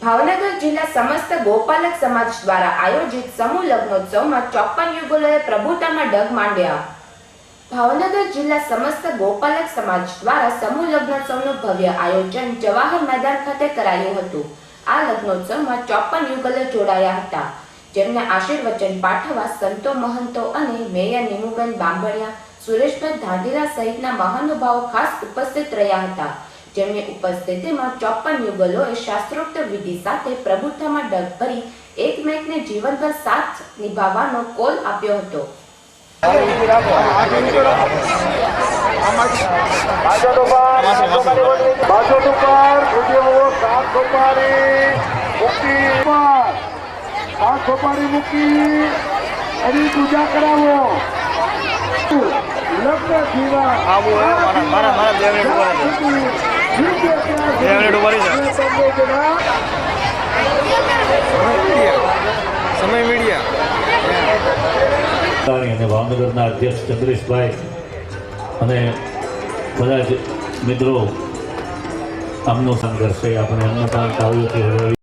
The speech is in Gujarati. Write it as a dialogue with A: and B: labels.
A: ભાવનગર જિલ્લા સમસ્ત ગોપાલક સમાજ દ્વારા આયોજિત સમૂહ લગ્નોત્સવમાં ચોપ્પન યુગલોએ પ્રભુતામાં ડગ માંડ્યા. ભાવનગર જિલ્લા સમસ્ત ગોપાલક સમાજ દ્વારા સમૂહ લગ્નોત્સવનું ભવ્ય આયોજન જવાહર મેદાન ખાતે કરાયું હતું. આ લગ્નોત્સવમાં ચોપ્પન યુગલો જોડાયા હતા. જેમને આશીર્વચન પાઠવવા સંતો મહંતો અને મેયર નીમુબેન બાંભણિયા, સુરેશભાઈ ધાંધીરા સહિતના મહાનુભાવો ખાસ ઉપસ્થિત રહ્યા હતા. જેમની ઉપસ્થિતિમાં ચોપન યુગલોએ શાસ્ત્રોક્ત વિધિ સાથે પ્રભુત્વમાં ડગ ભરી એકમેકને જીવનભર સાથ નિભાવવાનો કોલ આપ્યો હતો
B: પૂજા કરાવો જીવા
C: આવું મારા- મારા- મારા.
D: ભાવનગરના અધ્યક્ષ ચંદ્રેશભાઈ અને બધા જ મિત્રો આમનો સંઘર્ષ છે. આપણે અન્નદાન કાવ્યોથી